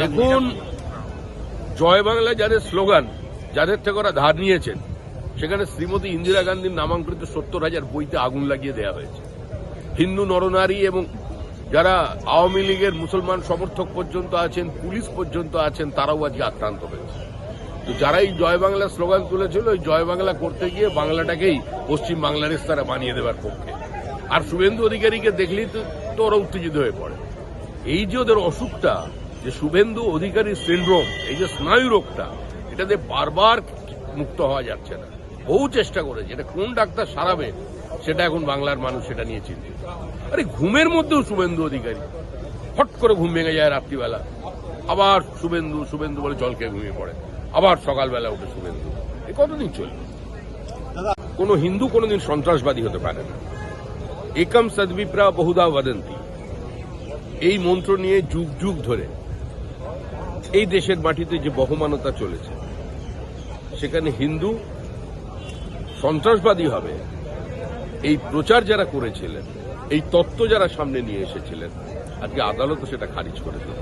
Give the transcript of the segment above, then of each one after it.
দেখুন, জয় বাংলা যাদের স্লোগান, যাদের থেকে ওরা ধার নিয়েছেন, সেখানে শ্রীমতী ইন্দিরা গান্ধীর নামাঙ্কিত সত্তর হাজার বইতে আগুন লাগিয়ে দেওয়া হয়েছে। হিন্দু নরনারী এবং যারা আওয়ামী লীগের মুসলমান সমর্থক পর্যন্ত আছেন, পুলিশ পর্যন্ত আছেন, তারাও আজকে আক্রান্ত হয়েছে। তো যারা এই জয় বাংলা স্লোগান তুলেছিল ওই জয় বাংলা করতে গিয়ে বাংলাটাকেই পশ্চিম বাংলাদেশ তারা বানিয়ে দেওয়ার পক্ষে। আর শুভেন্দু অধিকারীকে দেখলেই তো ওরা উত্তেজিত হয়ে পড়ে। এই যে ওদের অসুখটা যে শুভেন্দু অধিকারী সিন্ড্রোম এই যে স্নায়ু রোগটা এটাতে বারবার মুক্ত হওয়া যাচ্ছে না। বহু চেষ্টা করেছে এটা কোন ডাক্তার সারাবে সেটা এখন বাংলার মানুষ সেটা নিয়ে চিন্তিত। আরে ঘুমের মধ্যেও শুভেন্দু অধিকারী। হট করে ঘুম ভেঙে যায় রাত্রিবেলা। আবার শুভেন্দু শুভেন্দু বলে জল খেয়ে ঘুমিয়ে পড়ে। আবার সকালবেলা উঠে শুভেন্দু। এ কতদিন চলবে? কোনো হিন্দু কোনোদিন সন্ত্রাসবাদী হতে পারে না। একম সদ্বিপ্রা বহুদা বদন্তি। এই মন্ত্র নিয়ে যুগ যুগ ধরে এই দেশের মাটিতে যে বহমানতা চলেছে, সেখানে হিন্দু সন্ত্রাসবাদী হবে। এই প্রচার যারা করেছিলেন, এই তত্ত্ব যারা সামনে নিয়ে এসেছিলেন, আজকে আদালতও সেটা খারিজ করে দিল।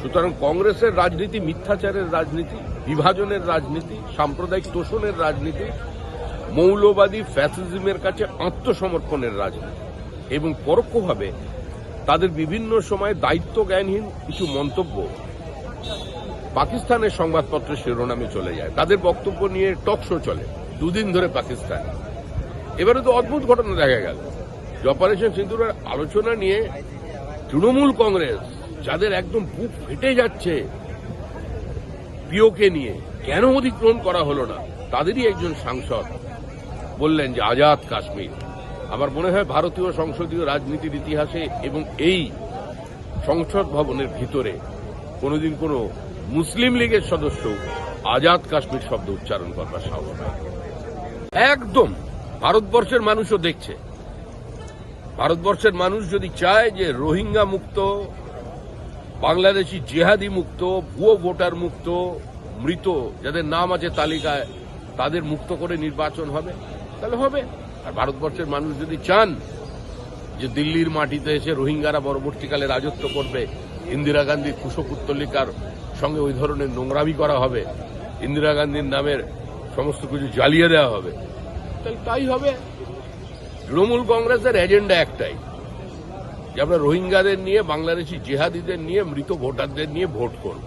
সুতরাং কংগ্রেসের রাজনীতি, মিথ্যাচারের রাজনীতি, বিভাজনের রাজনীতি, সাম্প্রদায়িক তোষণের রাজনীতি, মৌলবাদী ফ্যাসিজমের কাছে আত্মসমর্পণের রাজনীতি এবং পরোক্ষভাবে তাদের বিভিন্ন সময় দায়িত্ব জ্ঞানহীন কিছু মন্তব্য পাকিস্তানের সংবাদপত্রের শিরোনামে চলে যায়। তাদের বক্তব্য নিয়ে টক শো চলে, দুদিন ধরে পাকিস্তান। এবারে তো অদ্ভুত ঘটনা দেখা গেল। যে অপারেশন সিন্দুরের আলোচনা নিয়ে তৃণমূল কংগ্রেস, যাদের একদম বুক ফেটে যাচ্ছে পিওকে নিয়ে, কেন অধিগ্রহণ করা হলো না? তাদেরই একজন সাংসদ বললেন যে, আজাদ কাশ্মীর। আমার মনে হয় ভারতীয় সংসদীয় রাজনীতির ইতিহাসে এবং এই সংসদ ভবনের ভিতরে কোনোদিন কোনো মুসলিম লীগের সদস্য আজাদ কাশ্মীর শব্দ উচ্চারণ করবার সাহস একদম ভারতবর্ষের মানুষও দেখছে। ভারতবর্ষের মানুষ যদি চায় যে রোহিঙ্গা মুক্ত, বাংলাদেশি জেহাদি মুক্ত, ভুয়ো ভোটার মুক্ত, মৃত, যাদের নাম আছে তালিকায়, তাদের মুক্ত করে নির্বাচন হবে, তাহলে হবে। আর ভারতবর্ষের মানুষ যদি চান যে দিল্লির মাটিতে এসে রোহিঙ্গারা পরবর্তীকালে রাজত্ব করবে, ইন্দিরা গান্ধী কুশপুত্তলিকার সঙ্গে ওই ধরনের নোংরামি করা হবে, ইন্দিরা গান্ধীর নামের সমস্ত কিছু জ্বালিয়ে দেওয়া হবে। তাহলে তাই হবে। তৃণমূল কংগ্রেসের এজেন্ডা একটাই, যে আমরা রোহিঙ্গাদের নিয়ে, বাংলাদেশি জেহাদিদের নিয়ে, মৃত ভোটারদের নিয়ে ভোট করব।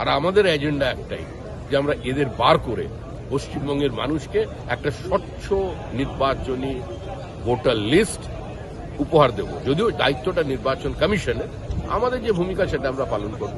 আর আমাদের এজেন্ডা একটাই, যে আমরা এদের বার করে পশ্চিমবঙ্গের মানুষকে একটা স্বচ্ছ নির্বাচনী ভোটার লিস্ট উপহার দেব। যদিও দায়িত্বটা নির্বাচন কমিশনের, আমাদের যে ভূমিকা সেটা আমরা পালন করব।